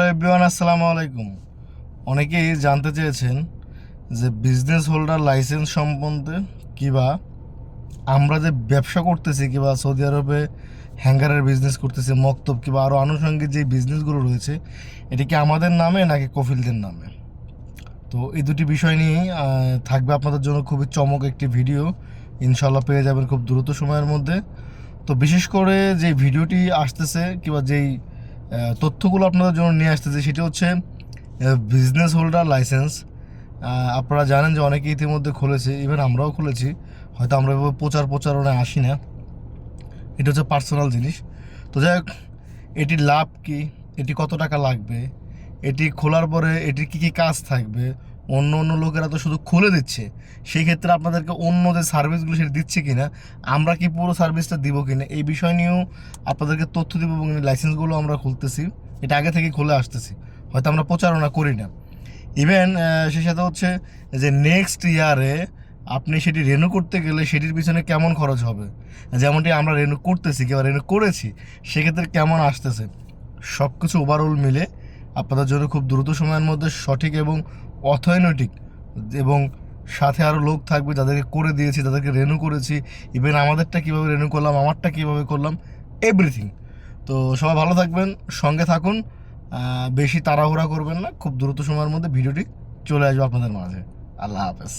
Hello everyone, আসসালামু আলাইকুম। অনেকেই জানতে চেয়েছেন যে বিজনেস হোল্ডার লাইসেন্স সম্বন্ধে কিবা আমরা যে ব্যবসা করতেছি কিবা সৌদি আরবে হ্যাঙ্গারের বিজনেস করতেছি, মক্তব কিংবা আরও আনুষঙ্গিক যে বিজনেসগুলো রয়েছে, এটি কি আমাদের নামে নাকি কফিলদের নামে? তো এই দুটি বিষয় নিয়েই থাকবে আপনাদের জন্য খুবই চমক একটি ভিডিও ইনশাল্লাহ পেয়ে যাবেন খুব দ্রুত সময়ের মধ্যে। তো বিশেষ করে যে ভিডিওটি আসতেছে কিংবা যেই তথ্যগুলো আপনাদের জন্য নিয়ে আসতেছে। সেটি হচ্ছে বিজনেস হোল্ডার লাইসেন্স আপনারা জানেন যে অনেকে ইতিমধ্যে খুলেছে ইভেন আমরাও খুলেছি। হয়তো আমরা এভাবে প্রচার প্রচারণায় আসি না। এটা হচ্ছে পার্সোনাল জিনিস। তো যাই হোক এটির লাভ কী? এটি কত টাকা লাগবে? এটি খোলার পরে এটির কী কী কাজ থাকবে? অন্য অন্য লোকেরা তো শুধু খুলে দিচ্ছে। সেই ক্ষেত্রে আপনাদেরকে অন্য যে সার্ভিসগুলো সেটা দিচ্ছে কিনা, আমরা কি পুরো সার্ভিসটা দিব কি না এই বিষয় নিয়েও আপনাদেরকে তথ্য দিব এবং লাইসেন্সগুলো আমরা খুলতেছি। এটা আগে থেকে খুলে আসতেছি। হয়তো আমরা প্রচারণা করি না। ইভেন সেই সাথে হচ্ছে যে নেক্সট ইয়ারে আপনি সেটি রেনু করতে গেলে সেটির পিছনে কেমন খরচ হবে? যেমনটি আমরা রেনু করতেছি, কিংবা রেনু করেছি, সেক্ষেত্রে কেমন আসতেছে? সব কিছু ওভারঅল মিলে আপনাদের জন্য খুব দ্রুত সময়ের মধ্যে সঠিক এবং অথৈনটিক এবং সাথে আরও লোক থাকবে যাদেরকে করে দিয়েছি তাদেরকে রেনু করেছি। ইভেন আমাদেরটা কীভাবে রেনু করলাম, আমারটা কীভাবে করলাম এভরিথিং তো সবাই ভালো থাকবেন, সঙ্গে থাকুন। বেশি তাড়াহুড়া করবেন না, খুব দ্রুত সময়ের মধ্যে ভিডিওটি চলে আসবে আপনাদের মাঝে। আল্লাহ হাফেজ।